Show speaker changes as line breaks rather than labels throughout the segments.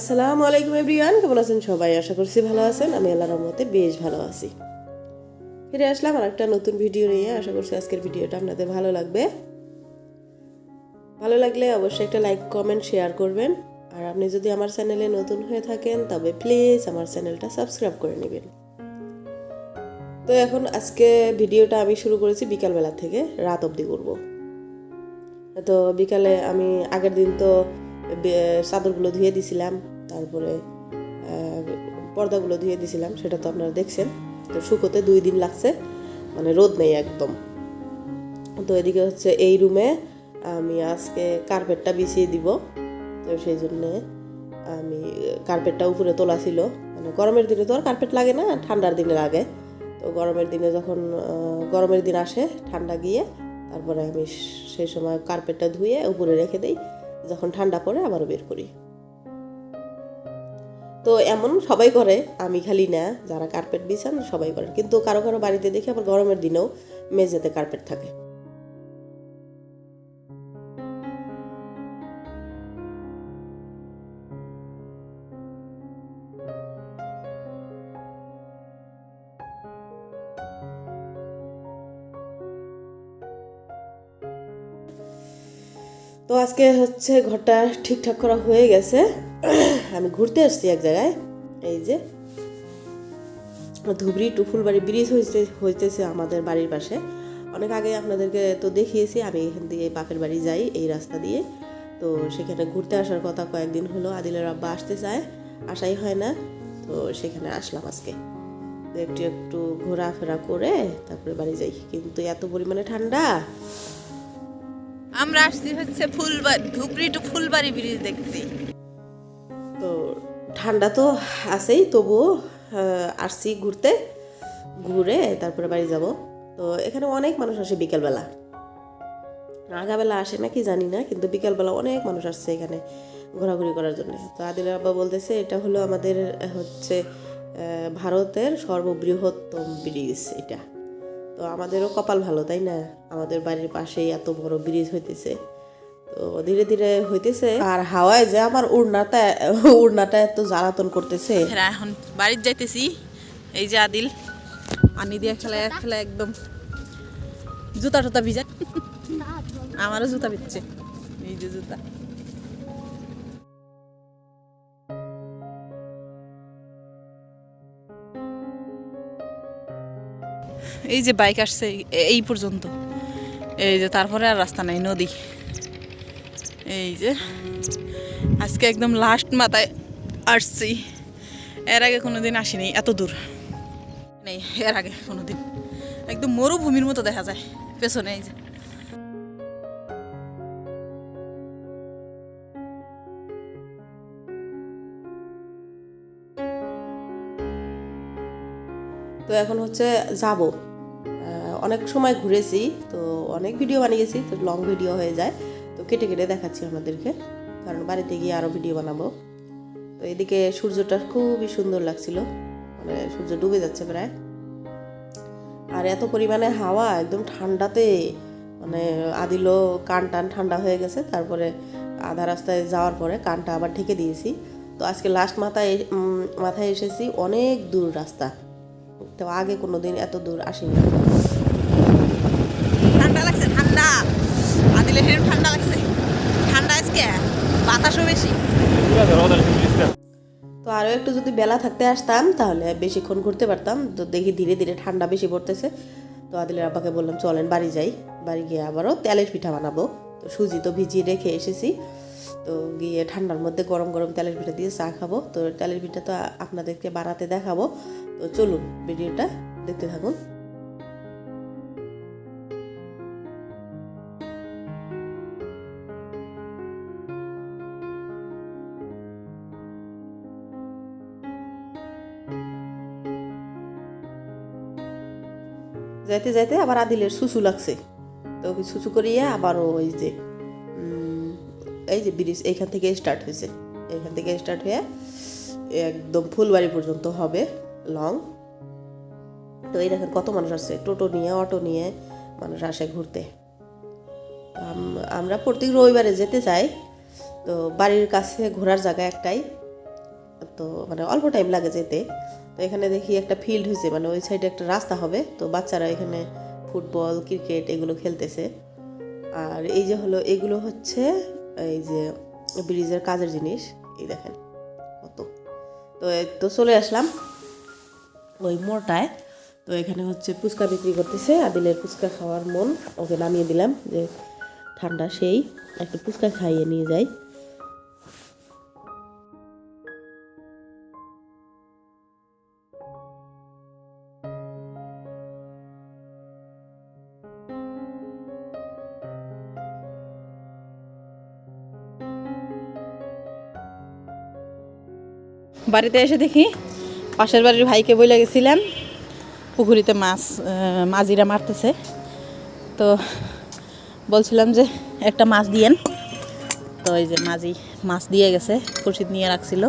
আসসালামু আলাইকুম এভরিওয়ান, কেমন আছেন সবাই? আশা করছি ভালো আছেন। আমি আল্লাহর রহমতে বেশ ভালো আছি। ফিরে আসলাম আর একটা নতুন ভিডিও নিয়ে। আশা করছি আজকের ভিডিওটা আপনাদের ভালো লাগবে। ভালো লাগলে অবশ্যই একটা লাইক, কমেন্ট, শেয়ার করবেন। আর আপনি যদি আমার চ্যানেলে নতুন হয়ে থাকেন, তবে প্লিজ আমার চ্যানেলটা সাবস্ক্রাইব করে নেবেন। তো এখন আজকে ভিডিওটা আমি শুরু করেছি বিকালবেলা থেকে, রাত অবধি করব। তো বিকালে আমি আগের দিন তো চাদরগুলো ধুয়ে দিছিলাম। তারপরে পর্দাগুলো ধুয়ে দিছিলাম, সেটা তো আপনারা দেখছেন। তো শুকোতে দুই দিন লাগছে মানে রোদ নেই একদম। তো এদিকে হচ্ছে এই রুমে আমি আজকে কার্পেটটা বিছিয়ে দিব। তো সেই জন্যে আমি কার্পেটটা উপরে তোলা ছিল। মানে গরমের দিনে তো আর কার্পেট লাগে না, ঠান্ডার দিনে লাগে। তো গরমের দিনে যখন গরমের দিন আসে ঠান্ডা গিয়ে, তারপরে আমি সেই সময় কার্পেটটা ধুয়ে উপরে রেখে দিই। যখন ঠান্ডা পড়ে আবারও বের করি। তো এমন সবাই করে, আমি খালি না, যারা কার্পেট বিছান সবাই করে। কিন্তু কারও কারও বাড়িতে দেখি আবার গরমের দিনেও মেঝেতে কার্পেট থাকে। তো আজকে হচ্ছে ঘরটা ঠিকঠাক করা হয়ে গেছে। আমি ঘুরতে আসছি এক জায়গায়, এই যে, ধুবড়ি টু ফুলবাড়ি ব্রিজ হয়েছে হইতেছে আমাদের বাড়ির পাশে। অনেক আগে আপনাদেরকে তো দেখিয়েছি, আমি এখান দিয়ে বাপের বাড়ি যাই এই রাস্তা দিয়ে। তো সেখানে ঘুরতে আসার কথা কয়েকদিন হলো, আদিলের আব্বা আসতে চায়, আসাই হয় না, তো সেখানে আসলাম আজকে। একটু একটু ঘোরাফেরা করে তারপরে বাড়ি যাই। কিন্তু এত পরিমাণে ঠান্ডা।
আমরা আসছি হচ্ছে ফুলবাড়ি ধুবড়ি টু ফুলবাড়ি ব্রিজ দেখতে।
ঠান্ডা তো আছেই, তবুও আসছি ঘুরতে। ঘুরে তারপরে বাড়ি যাব। তো এখানে অনেক মানুষ আসে বিকেলবেলা। আগাবেলা আসে নাকি জানি না, কিন্তু বিকেলবেলা অনেক মানুষ আসছে এখানে ঘোরাঘুরি করার জন্য। তো আদিল আব্বা বলতেছে, এটা হলো আমাদের, হচ্ছে ভারতের সর্ববৃহত্তম ব্রিজ এটা। তো আমাদেরও কপাল ভালো, তাই না? আমাদের বাড়ির পাশেই এত বড় ব্রিজ হইতেছে। তো ধীরে ধীরে হইতেছে। আর হাওয়ায় যে আমার উড়নাটা উড়নাটা এত জ্বালাতন করতেছে।
এখন বাড়ির যাইতেছি। এই যে আদিল পানি দিয়ে খেলা খেলা একদম জুতা টুতা ভিজা। আমারও জুতা ভিজছে। এই যে জুতা। এই যে বাইক আসছে এই পর্যন্ত। এই যে তারপরে আর রাস্তা নাই, নদী। এই যে, আজকে একদম লাস্ট মাথায় আসছি। এর আগে কোনোদিন আসিনি, এত দূর। নেই, এর আগে কোনোদিন। একদম মরুভূমির মতো দেখা যায়, পেছনে এই যে।
তো এখন হচ্ছে যাব। অনেক সময় ঘুরেছি, তো অনেক ভিডিও বানিয়েছি, তো লং ভিডিও হয়ে যায়। কেটে কেটে দেখাচ্ছি আপনাদেরকে। কারণ বাড়িতে গিয়ে আরও ভিডিও বানাবো। তো এদিকে সূর্যটা খুবই সুন্দর লাগছিল। মানে সূর্য ডুবে যাচ্ছে প্রায়। আর এত পরিমাণে হাওয়া, একদম ঠান্ডাতে মানে আদিলো কান টান ঠান্ডা হয়ে গেছে। তারপরে আধা রাস্তায় যাওয়ার পরে কানটা আবার ঢেকে দিয়েছি। তো আজকে লাস্ট মাথায় মাথায় এসেছি অনেক দূর রাস্তা। তো আগে কোনো দিন এত দূর আসিনি।
ঠান্ডা লাগছে, ঠান্ডা! আদিলে হেরম ঠান্ডা লাগছে। ঠান্ডা আজকে, বাতাসও বেশি।
তো আরও একটু যদি বেলা থাকতে আসতাম, তাহলে বেশিক্ষণ ঘুরতে পারতাম। তো দেখি ধীরে ধীরে ঠান্ডা বেশি পড়তেছে। তো আদিলের আব্বাকে বললাম, চলেন বাড়ি যাই। বাড়ি গিয়ে আবারও তেলের পিঠা বানাবো। তো সুজি তো ভিজিয়ে রেখে এসেছি। তো গিয়ে ঠান্ডার মধ্যে গরম গরম তেলের পিঠা দিয়ে চা খাব। তো তেলের পিঠা তো আপনাদেরকে বানাতে দেখাবো। তো চলুন, ভিডিওটা দেখতে থাকুন। যাইতে যাইতে আবার আদিলের সুসু লাগছে। তো ওকে সুসু করিয়ে আবারও ওই যে এই যে ব্রিজ এইখান থেকে স্টার্ট হয়েছে। এইখান থেকে স্টার্ট হয়ে একদম ফুলবাড়ি পর্যন্ত হবে লং তো এই দেখেন কত মানুষ আসছে, টোটো নিয়ে, অটো নিয়ে মানুষ আসে ঘুরতে। আমরা প্রত্যেক রবিবারে যেতে চাই, তো বাড়ির কাছে ঘোরার জায়গা একটাই। তো মানে অল্প টাইম লাগে যেতে। এখানে দেখি একটা ফিল্ড হয়েছে মানে ওই সাইডে একটা রাস্তা হবে। তো বাচ্চারা এখানে ফুটবল ক্রিকেট এগুলো খেলতেছে। আর এই যে হলো, এগুলো হচ্ছে এই যে ব্রিজের কাজের জিনিস। এই দেখেন কত। তো তো চলে আসলাম ওই মোড়টায়। তো এখানে হচ্ছে ফুচকা বিক্রি করতেছে। আদিলের ফুচকা খাওয়ার মন ওকে নামিয়ে দিলাম যে ঠান্ডা সেই, একটা ফুচকা খাইয়ে নিয়ে যাই।
বাড়িতে এসে দেখি পাশের বাড়ির ভাইকে বলে গেছিলাম। পুকুরিতে মাছ মাঝিরা মারতেছে। তো বলছিলাম যে একটা মাছ দিয়েন। তো এই যে মাঝি মাছ দিয়ে গেছে, খুরশিদ নিয়ে রাখছিল।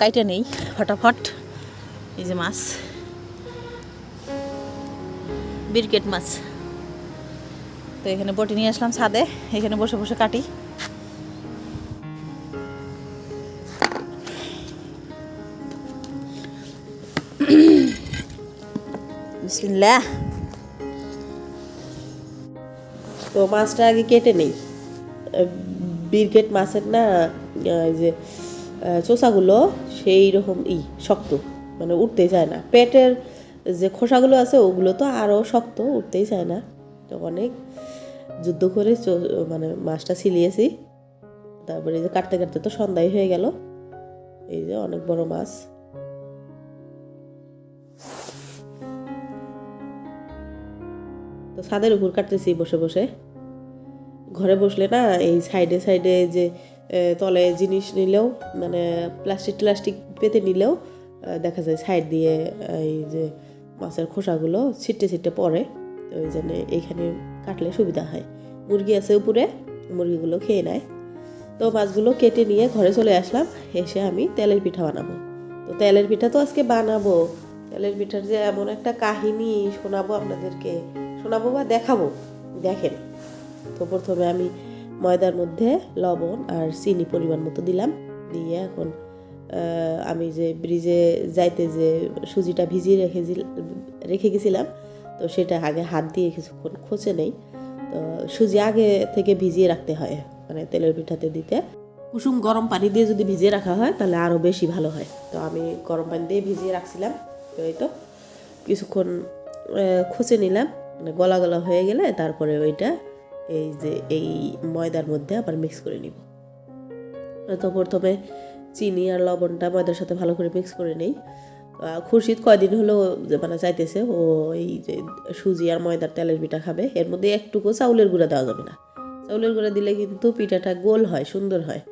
কাইটে নেই, ফটাফট এই যে মাছ। বিরকেট মাছ। তো এখানে বটি নিয়ে আসলাম ছাদে, এখানে বসে বসে কাটি। বিসমিল্লাহ
তো মাছটা আগে কেটে নেই। বিরকেট মাছের না যে চোষাগুলো সেই রকম ই, শক্ত মানে উঠতে চায় না। পেটের যে খোসাগুলো আছে, ওগুলো তো আরও শক্ত, উঠতেই চায় না। তো অনেক যুদ্ধ করে মানে মাছটা ছিলিয়েছি। তারপরে এই যে কাটতে কাটতে তো সন্ধ্যায় হয়ে গেল। এই যে অনেক বড় মাছ। তো ছাদের উপর কাটতেছি বসে বসে। ঘরে বসলে না, এই সাইডে সাইডে যে তলে জিনিস নিলেও মানে প্লাস্টিক প্লাস্টিক পেতে নিলেও দেখা যায় সাইড দিয়ে এই যে মাছের খোসাগুলো ছিটে ছিটে পড়ে। তো ওই জন্য এইখানে কাটলে সুবিধা হয়। মুরগি আছে উপরে, মুরগিগুলো খেয়ে নেয়। তো মাছগুলো কেটে নিয়ে ঘরে চলে আসলাম, এসে আমি তেলের পিঠা বানাবো। তো তেলের পিঠা তো আজকে বানাবো। তেলের পিঠার যে এমন একটা কাহিনী শোনাবো আপনাদেরকে। শোনাবো বা দেখাবো? দেখেন। তো প্রথমে আমি ময়দার মধ্যে লবণ আর চিনি পরিমাণ মতো দিলাম। দিয়ে এখন আমি যে ব্রিজে যাইতে যে সুজিটা ভিজিয়ে রেখে রেখে গেছিলাম, তো সেটা আগে হাত দিয়ে কিছুক্ষণ খোঁচে নেই। তো সুজি আগে থেকে ভিজিয়ে রাখতে হয় মানে তেলের পিঠাতে দিতে। কুসুম গরম পানি দিয়ে যদি ভিজিয়ে রাখা হয়, তাহলে আরও বেশি ভালো হয়। তো আমি গরম পানি দিয়ে ভিজিয়ে রাখছিলাম তো এই তো। কিছুক্ষণ খোঁচে নিলাম। মানে গলা গলা হয়ে গেলে তারপরে ওইটা এই যে এই ময়দার মধ্যে আবার মিক্স করে নিব। তো প্রথমে চিনি আর লবণটা ময়দার সাথে ভালো করে মিক্স করে নেই। খুরশিদ কয়দিন হলো মানে চাইতেছে, ও এই যে সুজি আর ময়দার তেলের পিঠা খাবে। এর মধ্যে একটুকু চাউলের গুঁড়া দেওয়া যাবে না। চাউলের গুঁড়া দিলে কিন্তু পিঠাটা গোল হয়, সুন্দর হয়।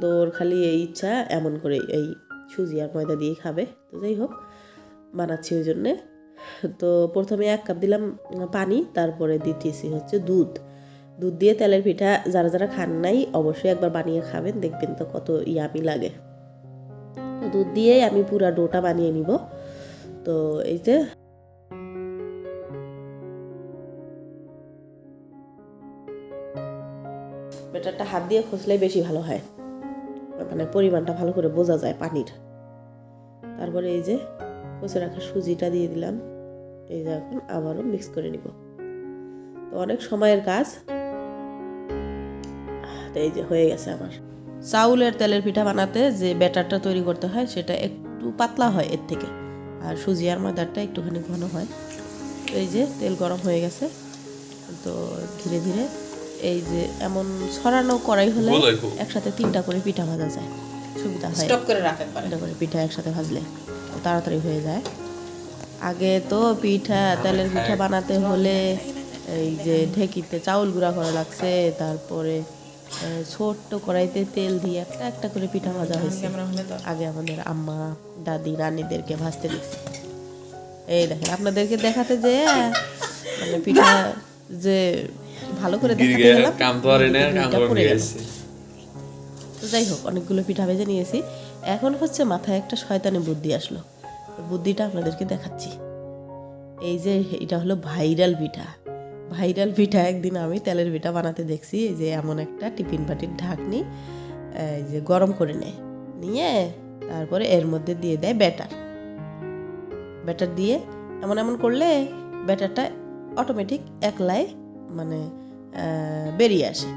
তো ওর খালি এই ইচ্ছা এমন করে এই সুজি আর ময়দা দিয়ে খাবে। তো যাই হোক, বানাচ্ছি ওই জন্যে। তো প্রথমে এক কাপ দিলাম পানি, তারপরে দিতেছি হচ্ছে দুধ। দুধ দিয়ে তেলের পিঠা যারা যারা খান নাই, অবশ্যই একবার বানিয়ে খাবেন, দেখবেন তো কত ইয়ামি লাগে। দুধ দিয়েই আমি পুরা ডোটা বানিয়ে নিব। তো এই যে বেটারটা হাত দিয়ে খসলেই বেশি ভালো হয়। মানে পরিমাণটা ভালো করে বোঝা যায় পানির। তারপরে এই যে কচে রাখা সুজিটা দিয়ে দিলাম। এই যে এখন আবারও মিক্স করে নিব। তো অনেক সময়ের কাজ। তো এই যে হয়ে গেছে আমার চাউলের তেলের পিঠা বানাতে যে ব্যাটারটা তৈরি করতে হয় সেটা একটু পাতলা হয় এর থেকে। আর সুজি আর ময়দারটা একটুখানি ঘন হয়। তো এই যে তেল গরম হয়ে গেছে। তো ধীরে ধীরে এই যে এমন ছড়ানো কড়াই হলে একসাথে তিনটা করে পিঠা ভাজা যায়। সুবিধা হয়।
স্টপ করে রাখেন পারে।
তিনটা করে পিঠা একসাথে ভাজলে। তাড়াতাড়ি হয়ে যায়। আগে তো পিঠা তেলের পিঠা বানাতে হলে এই যে ঢেকিতে চাউল গুঁড়া করা লাগছে তারপরে ছোট্ট কড়াইতে তেল দিয়ে একটা একটা করে পিঠা ভাজা হয়েছে। আগে আমাদের আম্মা দাদি রানীদেরকে ভাজতে দিচ্ছে এই দেখেন আপনাদেরকে দেখাতে যে মানে পিঠা যে ভালো করে দেখাতে গেলাম
তো
যাই হোক অনেকগুলো পিঠা ভেজে নিয়েছি। এখন হচ্ছে মাথায় একটা শয়তানি বুদ্ধি আসলো। বুদ্ধিটা আপনাদেরকে দেখাচ্ছি। এই যে এটা হলো ভাইরাল পিঠা ভাইরাল পিঠা একদিন আমি তেলের পিঠা বানাতে দেখছি যে এমন একটা টিফিন বাটির ঢাকনি যে গরম করে নেয়। নিয়ে তারপরে এর মধ্যে দিয়ে দেয় ব্যাটার। ব্যাটার দিয়ে এমন এমন করলে ব্যাটারটা অটোমেটিক একলাই মানে বেরিয়ে আসে।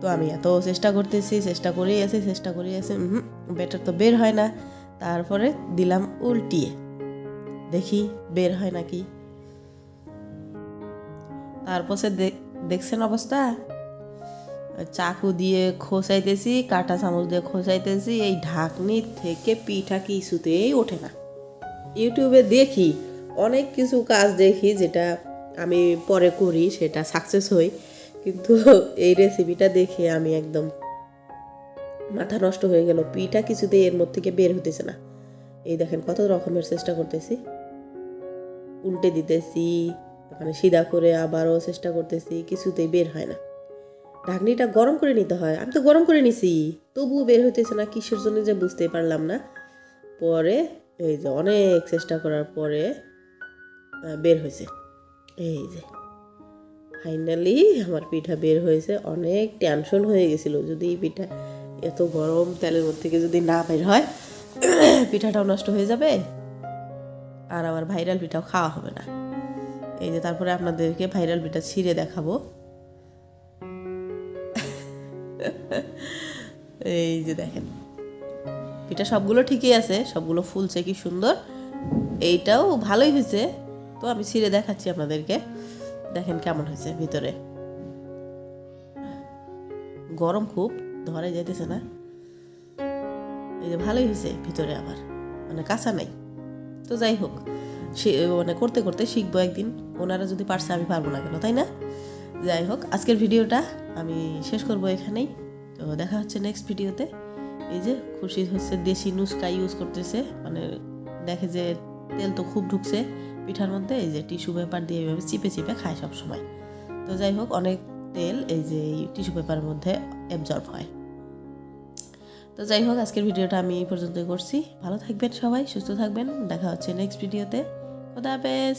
তো আমি এত চেষ্টা করতেছি, চেষ্টা করেই আছি, চেষ্টা করেই আছি হুম। ব্যাটার তো বের হয় না। তারপরে দিলাম উল্টিয়ে। দেখি বের হয় নাকি। তারপর সে দেখ- দেখছেন অবস্থা? চাকু দিয়ে খোসাইতেছি কাঁটা চামচ দিয়ে খোসাইতেছি এই ঢাকনি থেকে পিঠা কিছুতেই ওঠে না। ইউটিউবে দেখি, অনেক কিছু কাজ দেখি যেটা আমি পরে করি, সেটা সাকসেস হই। কিন্তু এই রেসিপিটা দেখে আমি একদম মাথা নষ্ট হয়ে গেল, পিঠা কিছুতেই এর মধ্যে থেকে বের হতেছে না। এই দেখেন কত রকমের চেষ্টা করতেছি। উল্টে দিতেছি মানে সিধা করে আবারও চেষ্টা করতেছি, কিছুতেই বের হয় না। ঢাকনিটা গরম করে নিতে হয়। আমি তো গরম করে নিছি, তবুও বের হইতেছে না, কিসের জন্য যে বুঝতেই পারলাম না। পরে এই যে অনেক চেষ্টা করার পরে বের হয়েছে এই যে ফাইনালি আমার পিঠা বের হয়েছে। অনেক টেনশন হয়ে গেছিল যদি এই পিঠা এত গরম, তেলের মধ্যে থেকে যদি না বের হয়, পিঠাটাও নষ্ট হয়ে যাবে। আর আমার ভাইরাল পিঠাও খাওয়া হবে না। এই যে তারপরে আপনাদেরকে ভাইরাল পিঠা ছিঁড়ে দেখাবো। এই যে দেখেন, পিঠা সবগুলো ঠিকই আছে, সবগুলো ফুলছে কি সুন্দর। এইটাও ভালোই হয়েছে। তো আমি ছিঁড়ে দেখাচ্ছি আপনাদেরকে। দেখেন কেমন হয়েছে ভিতরে। গরম খুব। ধরে যাইতেছে না। এই যে ভালোই হয়েছে ভিতরে আবার। মানে কাঁচা নাই। তো যাই হোক, সে মানে করতে করতে শিখব একদিন। ওনারা যদি পারছে আমি পারব না কেন, তাই না? যাই হোক, আজকের ভিডিওটা আমি শেষ করব এখানেই। তো দেখা হচ্ছে নেক্সট ভিডিওতে। এই যে খুশি হচ্ছে দেশি নুস্কা ইউজ করতেছে। মানে দেখে যে তেল তো খুব ঢুকছে পিঠার মধ্যে। এই যে টিস্যু পেপার দিয়ে এইভাবে চিপে চিপে খায় সব সময় তো যাই হোক, অনেক তেল এই যে টিস্যু পেপারের মধ্যে অ্যাবজর্ব হয়। তো যাই হোক, আজকের ভিডিওটা আমি এই পর্যন্তই করছি। ভালো থাকবেন সবাই, সুস্থ থাকবেন। দেখা হচ্ছে নেক্সট ভিডিওতে খোদা হাফেজ।